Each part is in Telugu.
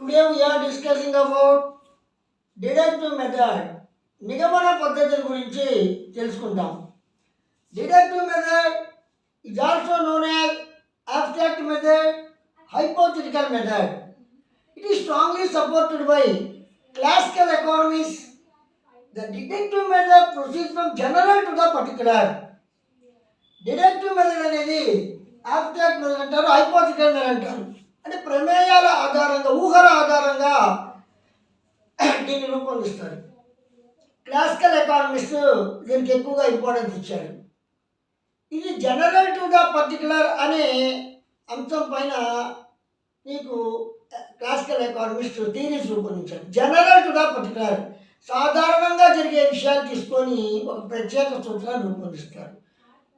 Today we are discussing about deductive method నిగమన పద్ధతుల గురించి తెలుసుకుందాం deductive method is also known as abstract method, hypothetical method. It is strongly supported by classical economists. The deductive method proceeds from general to the particular. Deductive method అనేది ఆబ్స్ట్రాక్ట్ మెథడ్ అంటారు హైపోథికల్ మెథడ్ అంటారు అంటే ప్రమేయాల ఆధారంగా ఊహల ఆధారంగా దీన్ని రూపొందిస్తారు. క్లాసికల్ ఎకానమిస్ట్ దీనికి ఎక్కువగా ఇంపార్టెన్స్ ఇచ్చారు. ఇది జనరల్ టు ద పర్టికులర్ అనే అంశం పైన నీకు క్లాసికల్ ఎకానమిస్ట్ థీరీస్ రూపొందించారు. జనరల్ టు ద పర్టికులర్ సాధారణంగా జరిగే విషయాలు తీసుకొని ఒక ప్రత్యేక సూత్రాన్ని రూపొందిస్తారు.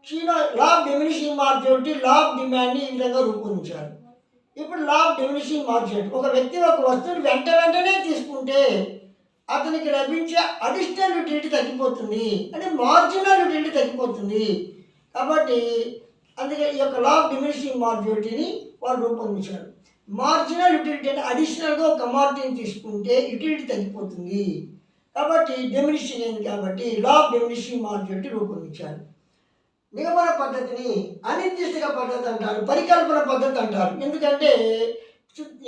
చీనా law of diminishing marginity law of డిమాండ్ని ఈ విధంగా రూపొందించారు. ఇప్పుడు లా ఆఫ్ డిమినిషింగ్ మార్జినిటీ ఒక వ్యక్తి ఒక వస్తువుని వెంట వెంటనే తీసుకుంటే అతనికి లభించే అడిషనల్ యూటిలిటీ తగ్గిపోతుంది. అంటే మార్జినల్ యూటిలిటీ తగ్గిపోతుంది. కాబట్టి అందుకే ఈ యొక్క లా ఆఫ్ డిమినిషింగ్ మార్జినిటీని వారు రూపొందించారు. మార్జినల్ యూటిలిటీ అంటే అడిషనల్గా ఒక కమాడిటీని తీసుకుంటే యూటిలిటీ తగ్గిపోతుంది. కాబట్టి డెమినిషింగ్ అయింది కాబట్టి లా ఆఫ్ డెమినిషింగ్ మార్జినిటీ రూపొందించారు. నిగమన పద్ధతిని అనిర్దిష్టక పద్ధతి అంటారు పరికల్పన పద్ధతి అంటారు. ఎందుకంటే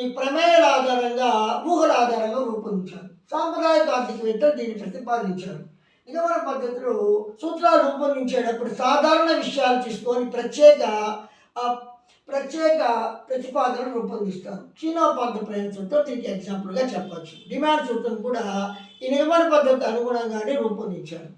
ఈ ప్రమేయాల ఆధారంగా ఊహల ఆధారంగా రూపొందించారు. సాంప్రదాయ ఆర్థికవేత్తలు దీన్ని ప్రతిపాదించారు. నిగమన పద్ధతిలో సూత్రాలు రూపొందించేటప్పుడు సాధారణ విషయాలు తీసుకొని ప్రత్యేక ప్రత్యేక ప్రతిపాదనను రూపొందిస్తారు. చీనా ప్రయత్నంతో దీనికి ఎగ్జాంపుల్గా చెప్పచ్చు డిమాండ్ సూత్రం కూడా ఈ నిగమన పద్ధతి అనుగుణంగానే రూపొందించారు.